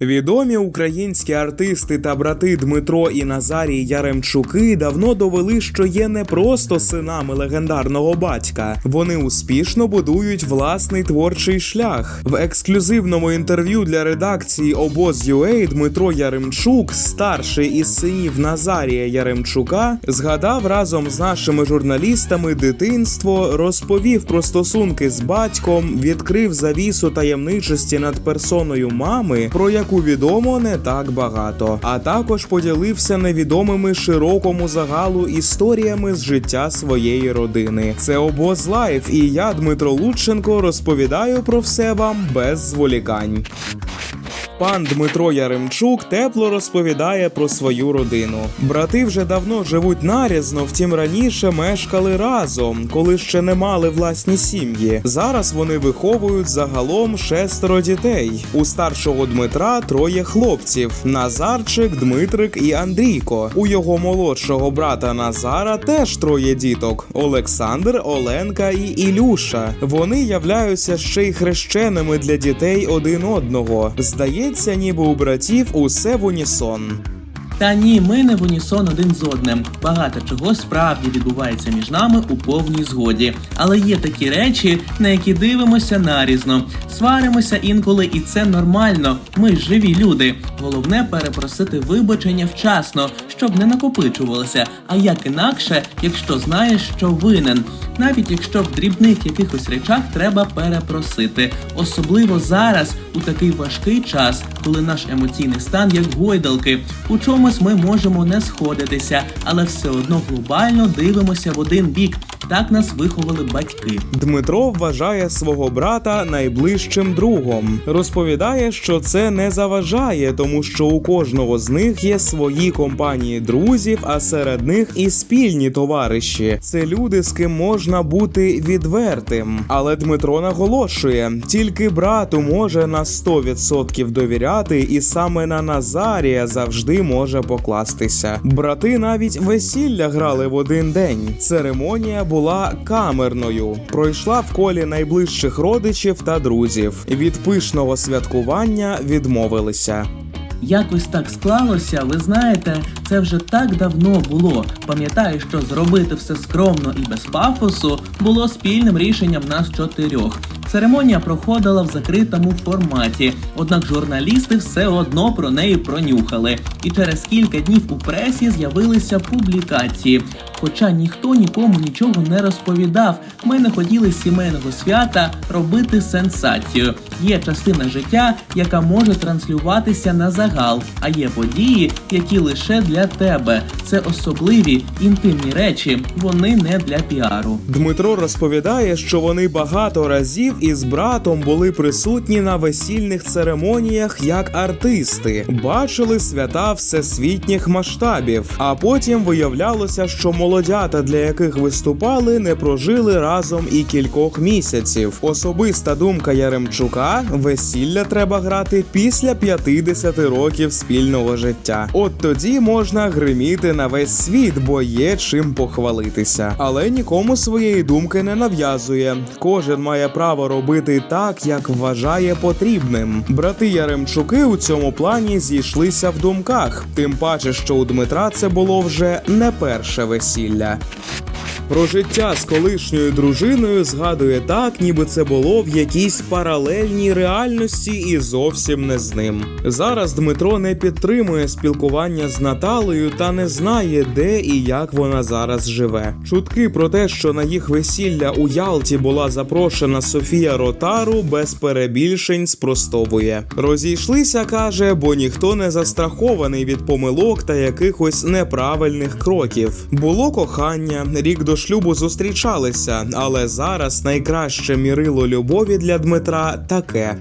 Відомі українські артисти та брати Дмитро і Назарій Яремчуки давно довели, що є не просто синами легендарного батька. Вони успішно будують власний творчий шлях. В ексклюзивному інтерв'ю для редакції Обоз.UA Дмитро Яремчук, старший із синів Назарія Яремчука, згадав разом з нашими журналістами дитинство, розповів про стосунки з батьком, відкрив завісу таємничості над персоною мами, про яку відомо не так багато, а також поділився невідомими широкому загалу історіями з життя своєї родини. Це обоз лайф, і я, Дмитро Лученко, розповідаю про все вам без зволікань. Пан Дмитро Яремчук тепло розповідає про свою родину. Брати вже давно живуть нарізно, втім раніше мешкали разом, коли ще не мали власні сім'ї. Зараз вони виховують загалом шестеро дітей. У старшого Дмитра троє хлопців: Назарчик, Дмитрик і Андрійко. У його молодшого брата Назара теж троє діток: Олександр, Оленка і Ілюша. Вони являються ще й хрещеними для дітей один одного. Здається, ніби у братів усе в унісон. Та ні, ми не в унісон один з одним. Багато чого справді відбувається між нами у повній згоді. Але є такі речі, на які дивимося нарізно. Сваримося інколи, і це нормально. Ми живі люди. Головне перепросити вибачення вчасно, щоб не накопичувалося. А як інакше, якщо знаєш, що винен. Навіть якщо в дрібних якихось речах треба перепросити, особливо зараз, у такий важкий час, коли наш емоційний стан як гойдалки. У чомусь ми можемо не сходитися, але все одно глобально дивимося в один бік. Так нас виховали батьки. Дмитро вважає свого брата найближчим другом. Розповідає, що це не заважає, тому що у кожного з них є свої компанії друзів, а серед них і спільні товариші. Це люди, з ким можна бути відвертим. Але Дмитро наголошує, тільки брату може на 100% довіряти, і саме на Назарія завжди може покластися. Брати навіть весілля грали в один день. Церемонія була камерною. Пройшла в колі найближчих родичів та друзів. Від пишного святкування відмовилися. Якось так склалося, ви знаєте, це вже так давно було. Пам'ятаю, що зробити все скромно і без пафосу було спільним рішенням нас чотирьох. Церемонія проходила в закритому форматі, однак журналісти все одно про неї пронюхали. І через кілька днів у пресі з'явилися публікації. Хоча ніхто нікому нічого не розповідав, ми не хотіли сімейного свята робити сенсацію. Є частина життя, яка може транслюватися на загал, а є події, які лише для тебе. Це особливі інтимні речі, вони не для піару. Дмитро розповідає, що вони багато разів із братом були присутні на весільних церемоніях як артисти, бачили свята всесвітніх масштабів. А потім виявлялося, що молодята, для яких виступали, не прожили разом і кількох місяців. Особиста думка Яремчука: весілля треба грати після 50 років спільного життя. От тоді можна гриміти на весь світ, бо є чим похвалитися. Але нікому своєї думки не нав'язує. Кожен має право робити так, як вважає потрібним. Брати Яремчуки у цьому плані зійшлися в думках. Тим паче, що у Дмитра це було вже не перше весілля. Про життя з колишньою дружиною згадує так, ніби це було в якійсь паралельній реальності і зовсім не з ним. Зараз Дмитро не підтримує спілкування з Наталею та не знає, де і як вона зараз живе. Чутки про те, що на їх весілля у Ялті була запрошена Софія Ротару, без перебільшень спростовує. Розійшлися, каже, бо ніхто не застрахований від помилок та якихось неправильних кроків. Було кохання, рік до шлюбу зустрічалися, але зараз найкраще мірило любові для Дмитра таке.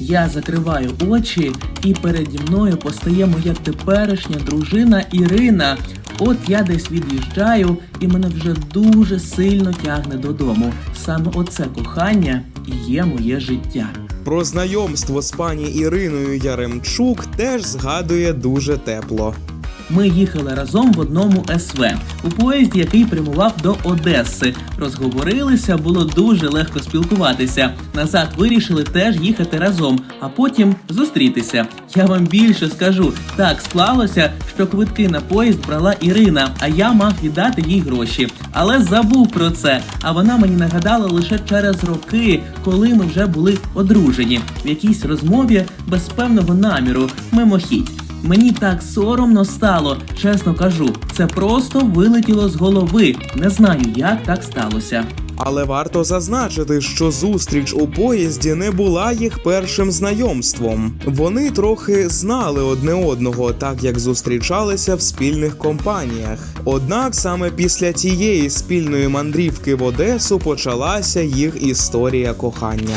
Я закриваю очі, і переді мною постає моя теперішня дружина Ірина. От я десь від'їжджаю, і мене вже дуже сильно тягне додому. Саме оце кохання і є моє життя. Про знайомство з пані Іриною Яремчук теж згадує дуже тепло. Ми їхали разом в одному СВ у поїзді, який прямував до Одеси. Розговорилися, було дуже легко спілкуватися. Назад вирішили теж їхати разом, а потім зустрітися. Я вам більше скажу. Так склалося, що квитки на поїзд брала Ірина, а я мав віддати їй гроші. Але забув про це. А вона мені нагадала лише через роки, коли ми вже були одружені в якійсь розмові без певного наміру, мимохідь. Мені так соромно стало, чесно кажу, це просто вилетіло з голови. Не знаю, як так сталося. Але варто зазначити, що зустріч у поїзді не була їх першим знайомством. Вони трохи знали одне одного, так як зустрічалися в спільних компаніях. Однак саме після тієї спільної мандрівки в Одесу почалася їх історія кохання.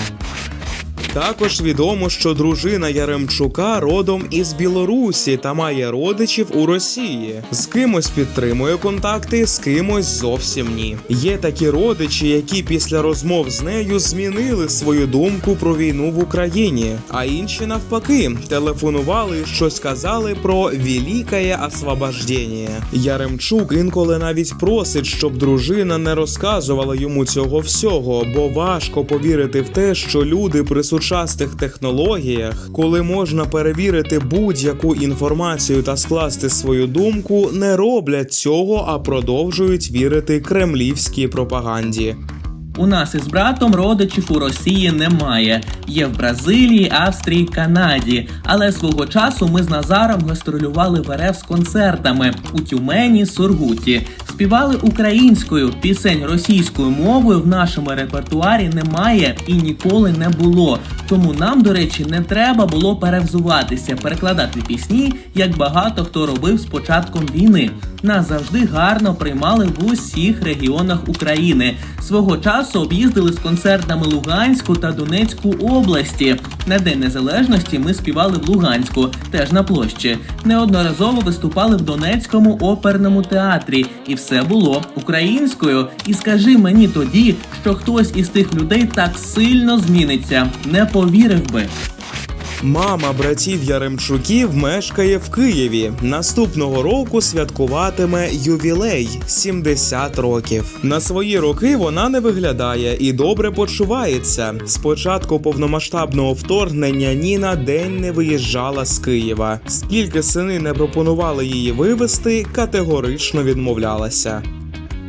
Також відомо, що дружина Яремчука родом із Білорусі та має родичів у Росії. З кимось підтримує контакти, з кимось зовсім ні. Є такі родичі, які після розмов з нею змінили свою думку про війну в Україні, а інші навпаки телефонували щось казали про великое освобождення. Яремчук інколи навіть просить, щоб дружина не розказувала йому цього всього, бо важко повірити в те, що люди при сучасних технологіях, коли можна перевірити будь-яку інформацію та скласти свою думку, не роблять цього, а продовжують вірити кремлівській пропаганді. У нас із братом родичів у Росії немає. Є в Бразилії, Австрії, Канаді. Але свого часу ми з Назаром гастролювали в РФ з концертами у Тюмені, Сургуті. Співали українською, пісень російською мовою в нашому репертуарі немає і ніколи не було. Тому нам, до речі, не треба було перевзуватися, перекладати пісні, як багато хто робив з початком війни. Нас завжди гарно приймали в усіх регіонах України. Свого часу об'їздили з концертами Луганську та Донецьку області. На День Незалежності ми співали в Луганську, теж на площі. Неодноразово виступали в Донецькому оперному театрі, і все було українською. І скажи мені тоді, що хтось із тих людей так сильно зміниться. Не повірив би. Мама братів Яремчуків мешкає в Києві. Наступного року святкуватиме ювілей 70 років. На свої роки вона не виглядає і добре почувається. З початку повномасштабного вторгнення ні на день не виїжджала з Києва. Скільки сини не пропонували її вивезти, категорично відмовлялася.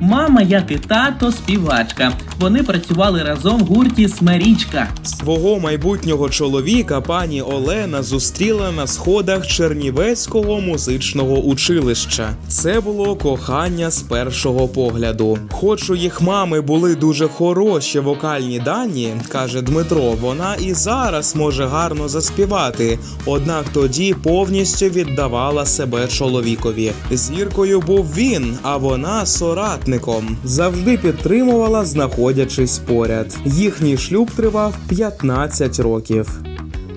Мама, як і тато, співачка. Вони працювали разом в гурті Смерічка. Свого майбутнього чоловіка пані Олена зустріла на сходах Чернівецького музичного училища. Це було кохання з першого погляду. Хоч у їх мами були дуже хороші вокальні дані, каже Дмитро, вона і зараз може гарно заспівати, однак тоді повністю віддавала себе чоловікові. Зіркою був він, а вона соратником. Завжди підтримувала, знаходячись поряд. Їхній шлюб тривав 15 років.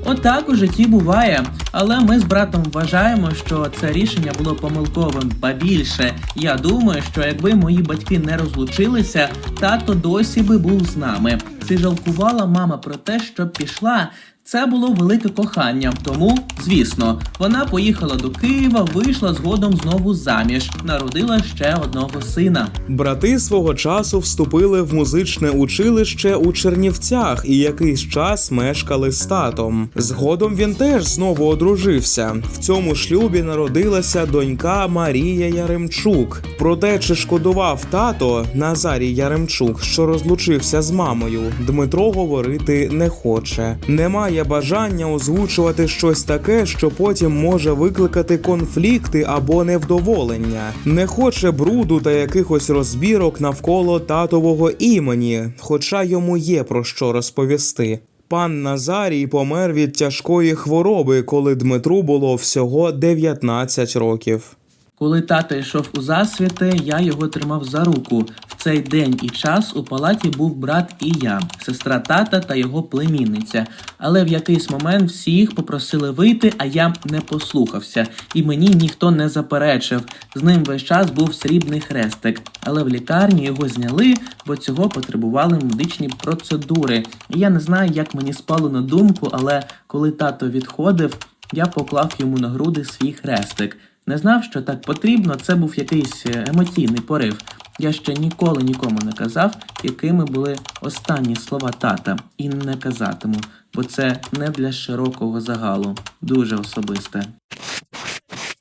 Отак у житті буває. Але ми з братом вважаємо, що це рішення було помилковим. Ба більше, я думаю, що якби мої батьки не розлучилися, тато досі би був з нами. Ти жалкувала мама про те, що пішла? Це було велике кохання. Тому, звісно, вона поїхала до Києва, вийшла згодом знову заміж, народила ще одного сина. Брати свого часу вступили в музичне училище у Чернівцях і якийсь час мешкали з татом. Згодом він теж знову одружився. В цьому шлюбі народилася донька Марія Яремчук. Про те, чи шкодував тато Назарій Яремчук, що розлучився з мамою, Дмитро говорити не хоче. Немає бажання озвучувати щось таке, що потім може викликати конфлікти або невдоволення. Не хоче бруду та якихось розбірок навколо татового імені, хоча йому є про що розповісти. Пан Назарій помер від тяжкої хвороби, коли Дмитру було всього 19 років. Коли тато йшов у засвіти, я його тримав за руку. В цей день і час у палаті був брат і я, сестра тата та його племінниця. Але в якийсь момент всіх попросили вийти, а я не послухався, і мені ніхто не заперечив. З ним весь час був срібний хрестик, але в лікарні його зняли, бо цього потребували медичні процедури. І я не знаю, як мені спало на думку, але коли тато відходив, я поклав йому на груди свій хрестик. Не знав, що так потрібно, це був якийсь е, емоційний порив. Я ще ніколи нікому не казав, якими були останні слова тата, і не казатиму, бо це не для широкого загалу, дуже особисте.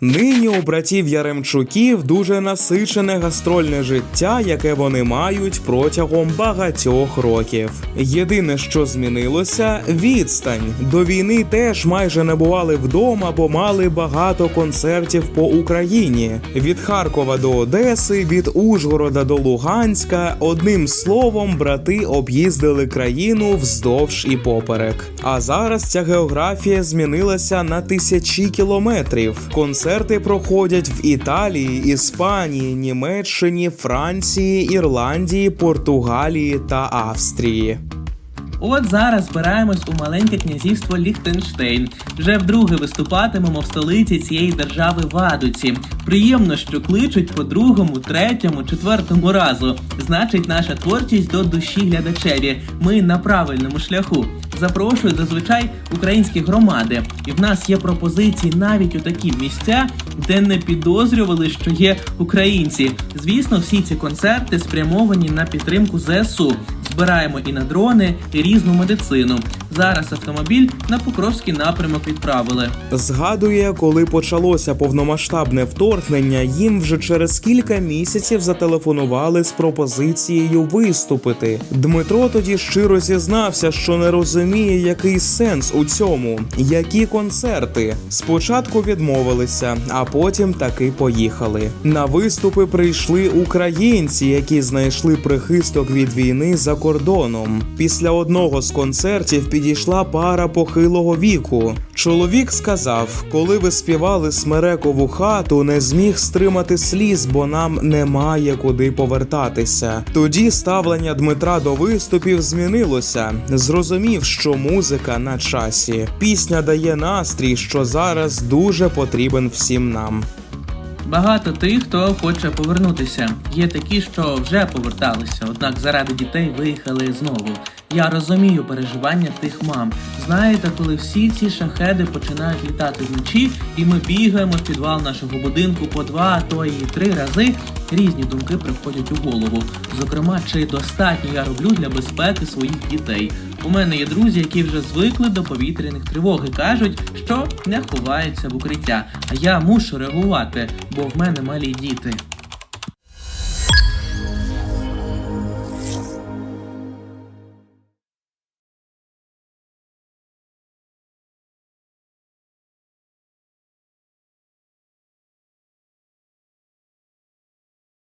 Нині у братів Яремчуків дуже насичене гастрольне життя, яке вони мають протягом багатьох років. Єдине, що змінилося, відстань. До війни теж майже не бували вдома, бо мали багато концертів по Україні від Харкова до Одеси, від Ужгорода до Луганська. Одним словом, брати об'їздили країну вздовж і поперек. А зараз ця географія змінилася на тисячі кілометрів. Концерти проходять в Італії, Іспанії, Німеччині, Франції, Ірландії, Португалії та Австрії. От зараз збираємось у маленьке князівство Ліхтенштейн. Вже вдруге виступатимемо в столиці цієї держави Вадуці. Приємно, що кличуть по другому, третьому, четвертому разу. Значить, наша творчість до душі глядачеві. Ми на правильному шляху. Запрошую зазвичай українські громади, і в нас є пропозиції навіть у такі місця, де не підозрювали, що є українці. Звісно, всі ці концерти спрямовані на підтримку ЗСУ. Збираємо і на дрони, і різну медицину. Зараз автомобіль на Покровський напрямок відправили. Згадує, коли почалося повномасштабне вторгнення, їм вже через кілька місяців зателефонували з пропозицією виступити. Дмитро тоді щиро зізнався, що не розуміє, який сенс у цьому, які концерти. Спочатку відмовилися, а потім таки поїхали. На виступи прийшли українці, які знайшли прихисток від війни за кордоном. Після одного з концертів підійшла пара похилого віку. Чоловік сказав: коли ви співали смерекову хату, не зміг стримати сліз, бо нам немає куди повертатися. Тоді ставлення Дмитра до виступів змінилося. Зрозумів, що музика на часі. Пісня дає настрій, що зараз дуже потрібен всім нам. Багато тих, хто хоче повернутися. Є такі, що вже поверталися, однак заради дітей виїхали знову. Я розумію переживання тих мам. Знаєте, коли всі ці шахеди починають літати вночі, і ми бігаємо в підвал нашого будинку по два, а то і три рази. Різні думки приходять у голову. Зокрема, чи достатньо я роблю для безпеки своїх дітей. У мене є друзі, які вже звикли до повітряних тривог і кажуть, що не ховаються в укриття. А я мушу реагувати, бо в мене малі діти.